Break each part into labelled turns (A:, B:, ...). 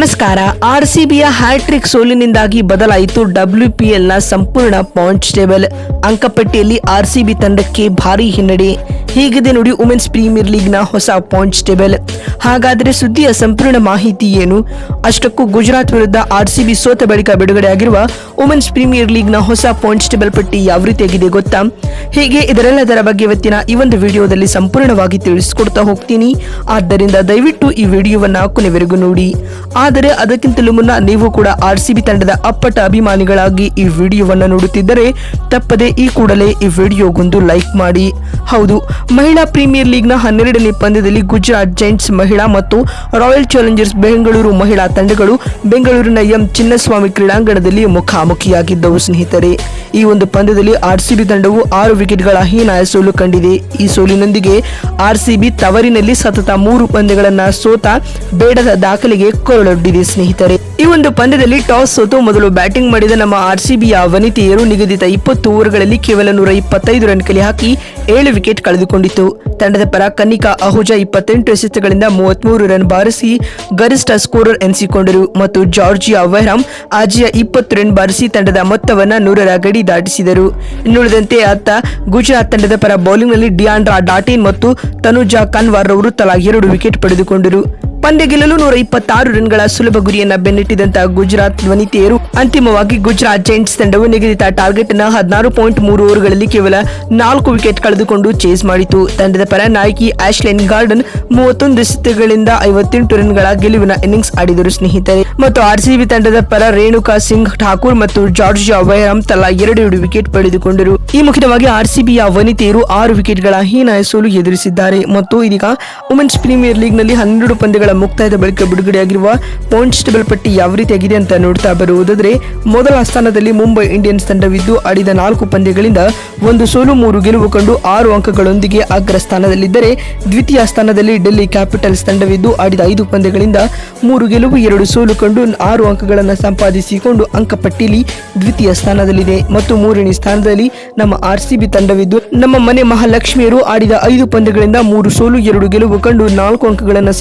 A: ನಮಸ್ಕಾರ. ಆರ್ಸಿಬಿಯ ಹ್ಯಾಟ್ರಿಕ್ ಸೋಲಿನಿಂದಾಗಿ ಬದಲಾಯಿತು ಡಬ್ಲ್ಯೂಪಿಎಲ್ನ ಸಂಪೂರ್ಣ ಪಾಯಿಂಟ್ಸ್ ಟೇಬಲ್. ಅಂಕಪಟ್ಟಿಯಲ್ಲಿ ಆರ್ಸಿಬಿ ತಂಡಕ್ಕೆ ಭಾರಿ ಹಿನ್ನಡೆ. ಹೀಗಿದೆ ನೋಡಿ ವುಮೆನ್ಸ್ ಪ್ರೀಮಿಯರ್ ಲೀಗ್ನ ಹೊಸ ಪಾಯಿಂಟ್ಸ್ ಟೇಬಲ್ ಹಾಗಾದರೆ ಸುದ್ದಿಯ ಸಂಪೂರ್ಣ ಮಾಹಿತಿ ಏನು? ಅಷ್ಟಕ್ಕೂ ಗುಜರಾತ್ ವಿರುದ್ಧ ಆರ್ ಸಿಬಿ ಸೋತ ಬಳಿಕ ಬಿಡುಗಡೆಯಾಗಿರುವ ವುಮೆನ್ಸ್ ಪ್ರೀಮಿಯರ್ ಲೀಗ್ನ ಹೊಸ ಪಾಯಿಂಟ್ಸ್ ಟೇಬಲ್ ಪಟ್ಟಿ ಯಾವ ರೀತಿಯಾಗಿದೆ ಗೊತ್ತಾ? ಹೀಗೆ ಇದರೆಲ್ಲದರ ಬಗ್ಗೆ ಇವತ್ತಿನ ಈ ಒಂದು ವಿಡಿಯೋದಲ್ಲಿ ಸಂಪೂರ್ಣವಾಗಿ ತಿಳಿಸಿಕೊಡ್ತಾ ಹೋಗ್ತೀನಿ. ಆದ್ದರಿಂದ ದಯವಿಟ್ಟು ಈ ವಿಡಿಯೋವನ್ನ ಕೊನೆವರೆಗೂ ನೋಡಿ. ಆದರೆ ಅದಕ್ಕಿಂತಲೂ ಮುನ್ನ ನೀವು ಕೂಡ ಆರ್ ಸಿ ಬಿ ತಂಡದ ಅಪ್ಪಟ ಅಭಿಮಾನಿಗಳಾಗಿ ಈ ವಿಡಿಯೋವನ್ನು ನೋಡುತ್ತಿದ್ದರೆ ತಪ್ಪದೆ ಈ ಕೂಡಲೇ ಈ ವಿಡಿಯೋಗೊಂದು ಲೈಕ್ ಮಾಡಿ. ಹೌದು ಮಹಿಳಾ ಪ್ರೀಮಿಯರ್ ಲೀಗ್ನ ಹನ್ನೆರಡನೇ ಪಂದ್ಯದಲ್ಲಿ ಗುಜರಾತ್ ಜೈಂಟ್ಸ್ ಮಹಿಳಾ ಮತ್ತು ರಾಯಲ್ ಚಾಲೆಂಜರ್ಸ್ ಬೆಂಗಳೂರು ಮಹಿಳಾ ತಂಡಗಳು ಬೆಂಗಳೂರಿನ ಎಂ ಚಿನ್ನಸ್ವಾಮಿ ಕ್ರೀಡಾಂಗಣದಲ್ಲಿ ಮುಖಾಮುಖಿಯಾಗಿದ್ದವು, ಸ್ನೇಹಿತರೆ. ಈ ಒಂದು ಪಂದ್ಯದಲ್ಲಿ ಆರ್ಸಿಬಿ ತಂಡವು ಆರು ವಿಕೆಟ್ಗಳ ಹೀನಾಯ ಸೋಲು ಕಂಡಿದೆ. ಈ ಸೋಲಿನೊಂದಿಗೆ ಆರ್ಸಿಬಿ ತವರಿನಲ್ಲಿ ಸತತ ಮೂರು ಪಂದ್ಯಗಳನ್ನ ಸೋತ ಬೇಡದ ದಾಖಲೆಗೆ ಕೊರಳೊಡ್ಡಿದೆ, ಸ್ನೇಹಿತರೆ. ಈ ಒಂದು ಪಂದ್ಯದಲ್ಲಿ ಟಾಸ್ ಸೋತು ಮೊದಲು ಬ್ಯಾಟಿಂಗ್ ಮಾಡಿದ ನಮ್ಮ ಆರ್ಸಿಬಿಯ ವನಿತೆಯರು ನಿಗದಿತ ಇಪ್ಪತ್ತು ಓವರ್ಗಳಲ್ಲಿ ಕೇವಲ ನೂರ ಇಪ್ಪತ್ತೈದು ರನ್ ಕಲೆ ಹಾಕಿ ಏಳು ವಿಕೆಟ್ ಕಳೆದುಕೊಂಡಿತು ತಂಡದ ಪರ ಕನ್ನಿಕಾ ಅಹುಜಾ ಇಪ್ಪತ್ತೆಂಟು ಎಸೆತಗಳಿಂದ ಮೂವತ್ಮೂರು ರನ್ ಬಾರಿಸಿ ಗರಿಷ್ಠ ಸ್ಕೋರರ್ ಎನಿಸಿಕೊಂಡರು ಮತ್ತು ಜಾರ್ಜಿಯಾ ವೆಹ್ರಾಮ್ ಆಜಿಯಾ ಇಪ್ಪತ್ತು ರನ್ ಬಾರಿಸಿ ತಂಡದ ಮೊತ್ತವನ್ನು ನೂರರ ಗಡಿ ದಾಟಿಸಿದರು. ಇನ್ನುಳಿದಂತೆ ಅತ್ತ ಗುಜರಾತ್ ತಂಡದ ಪರ ಬೌಲಿಂಗ್ನಲ್ಲಿ ಡಿಯಾಂಡ್ರಾ ಡಾಟಿನ್ ಮತ್ತು ತನುಜಾ ಕನ್ವಾರ್ ಅವರು ತಲಾ ಎರಡು ವಿಕೆಟ್ ಪಡೆದುಕೊಂಡರು. ಪಂದ್ಯ ಗೆಲ್ಲಲು ನೂರ ಇಪ್ಪತ್ತಾರು ರನ್ಗಳ ಸುಲಭ ಗುರಿಯನ್ನ ಬೆನ್ನಿಟ್ಟಿದಂತಹ ಗುಜರಾತ್ ವನಿತೆಯರು ಅಂತಿಮವಾಗಿ ಗುಜರಾತ್ ಜೈಂಟ್ಸ್ ತಂಡವು ನಿಗದಿತ ಟಾರ್ಗೆಟ್ನ ಹದಿನಾರು ಪಾಯಿಂಟ್ ಮೂರು ಓವರ್ಗಳಲ್ಲಿ ಕೇವಲ ನಾಲ್ಕು ವಿಕೆಟ್ ಕಳೆದುಕೊಂಡು ಚೇಸ್ ಮಾಡಿತು. ತಂಡದ ಪರ ನಾಯಕಿ ಆಶ್ಲೆನ್ ಗಾರ್ಡನ್ ಮೂವತ್ತೊಂದು ಎಸೆತಗಳಿಂದ ಐವತ್ತೆಂಟು ರನ್ಗಳ ಗೆಲುವಿನ ಇನ್ನಿಂಗ್ಸ್ ಆಡಿದರು ಸ್ನೇಹಿತರೆ. ಮತ್ತು ಆರ್ಸಿಬಿ ತಂಡದ ಪರ ರೇಣುಕಾ ಸಿಂಗ್ ಠಾಕೂರ್ ಮತ್ತು ಜಾರ್ಜ್ ವೈರಾಮ್ ತಲಾ ಎರಡು ಎರಡು ವಿಕೆಟ್ ಪಡೆದುಕೊಂಡರು. ಈ ಮುಖ್ಯವಾಗಿ ಆರ್ಸಿಬಿಯ ವನಿತೆಯರು ಆರು ವಿಕೆಟ್ಗಳ ಹೀನಾಯ ಸೋಲು ಎದುರಿಸಿದ್ದಾರೆ. ಮತ್ತು ಇದೀಗ ವುಮೆನ್ಸ್ ಪ್ರೀಮಿಯರ್ ಲೀಗ್ನಲ್ಲಿ ಹನ್ನೆರಡು ಪಂದ್ಯಗಳ ಮುಕ್ತಾಯದ ಬಳಿಕ ಬಿಡುಗಡೆಯಾಗಿರುವ ಪಾಯಿಂಟ್ಸ್ ಟೇಬಲ್ ಪಟ್ಟಿ ಯಾವ ರೀತಿಯಾಗಿದೆ ಅಂತ ನೋಡ್ತಾ ಬರುವುದಾದ್ರೆ, ಮೊದಲ ಸ್ಥಾನದಲ್ಲಿ ಮುಂಬೈ ಇಂಡಿಯನ್ಸ್ ತಂಡವಿದ್ದು ಆಡಿದ ನಾಲ್ಕು ಪಂದ್ಯಗಳಿಂದ ಒಂದು ಸೋಲು, ಮೂರು ಗೆಲುವು ಕಂಡು ಆರು ಅಂಕಗಳೊಂದಿಗೆ ಅಗ್ರ ಸ್ಥಾನದಲ್ಲಿದ್ದರೆ, ದ್ವಿತೀಯ ಸ್ಥಾನದಲ್ಲಿ ಡೆಲ್ಲಿ ಕ್ಯಾಪಿಟಲ್ಸ್ ತಂಡವಿದ್ದು ಆಡಿದ ಐದು ಪಂದ್ಯಗಳಿಂದ ಮೂರು ಗೆಲುವು, ಎರಡು ಸೋಲು ಕಂಡು ಆರು ಅಂಕಗಳನ್ನು ಸಂಪಾದಿಸಿಕೊಂಡು ಅಂಕಪಟ್ಟಿಯಲ್ಲಿ ದ್ವಿತೀಯ ಸ್ಥಾನದಲ್ಲಿದೆ. ಮತ್ತು ಮೂರನೇ ಸ್ಥಾನದಲ್ಲಿ ನಮ್ಮ ಆರ್ ಸಿ ತಂಡವಿದ್ದು ನಮ್ಮ ಮನೆ ಮಹಾಲಕ್ಷ್ಮಿಯರು ಆಡಿದ ಐದು ಪಂದ್ಯಗಳಿಂದ ಮೂರು ಸೋಲು, ಎರಡು ಗೆಲುವು ಕಂಡು ನಾಲ್ಕು ಅಂಕಗಳನ್ನು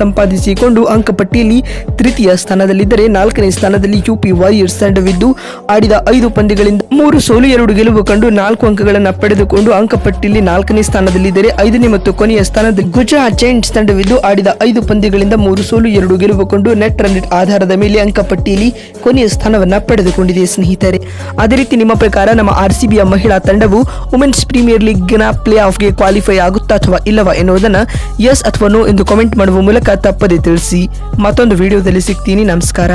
A: ಸಂಪಾದಿಸಿಕೊಂಡು ಅಂಕಪಟ್ಟಿಯಲ್ಲಿ ತೃತೀಯ ಸ್ಥಾನದಲ್ಲಿದ್ದರೆ ನಾಲ್ಕನೇ ಸ್ಥಾನದಲ್ಲಿ ಯುಪಿ ವಾರಿಯರ್ಸ್ ತಂಡವಿದ್ದು, ಆಡಿದ ಐದು ಪಂದ್ಯಗಳಿಂದ ಮೂರು ಸೋಲು, ಎರಡು ಗೆಲುವು ಕಂಡು ನಾಲ್ಕು ಅಂಕಗಳನ್ನು ಪಡೆದುಕೊಂಡು ಅಂಕಪಟ್ಟಿಯಲ್ಲಿ ನಾಲ್ಕನೇ ಸ್ಥಾನದಲ್ಲಿದ್ದರೆ ಐದನೇ ಮತ್ತು ಕೊನೆಯ ಸ್ಥಾನದಲ್ಲಿ ಗುಜರಾತ್ ಜೈಂಟ್ಸ್ ತಂಡವಿದ್ದು, ಆಡಿದ ಐದು ಪಂದ್ಯಗಳಿಂದ ಮೂರು ಸೋಲು, ಎರಡು ಗೆಲುವು ಕಂಡು ನೆಟ್ ರನ್ ಆಧಾರದ ಮೇಲೆ ಅಂಕಪಟ್ಟಿಯಲ್ಲಿ ಕೊನೆಯ ಸ್ಥಾನವನ್ನು ಪಡೆದುಕೊಂಡಿದೆ ಸ್ನೇಹಿತರೆ. ಅದೇ ರೀತಿ ನಿಮ್ಮ ಪ್ರಕಾರ ನಮ್ಮ ಆರ್ ಸಿ ಬಿಯ ಮಹಿಳಾ ತಂಡವು ವುಮೆನ್ಸ್ ಪ್ರೀಮಿಯರ್ ಲೀಗ್ನ ಪ್ಲೇ ಆಫ್ಗೆ ಕ್ವಾಲಿಫೈ ಆಗುತ್ತಾ ಅಥವಾ ಇಲ್ಲವಾ ಎನ್ನುವುದನ್ನು ಎಸ್ ಅಥವಾ ನೋ ಎಂದು ಕಾಮೆಂಟ್ ಮಾಡುವ ಮೂಲಕ ತಪ್ಪದೆ ತಿಳಿಸಿ ಮತ್ತೊಂದು ವಿಡಿಯೋದಲ್ಲಿ ಸಿಗ್ತೀನಿ. ನಮಸ್ಕಾರ.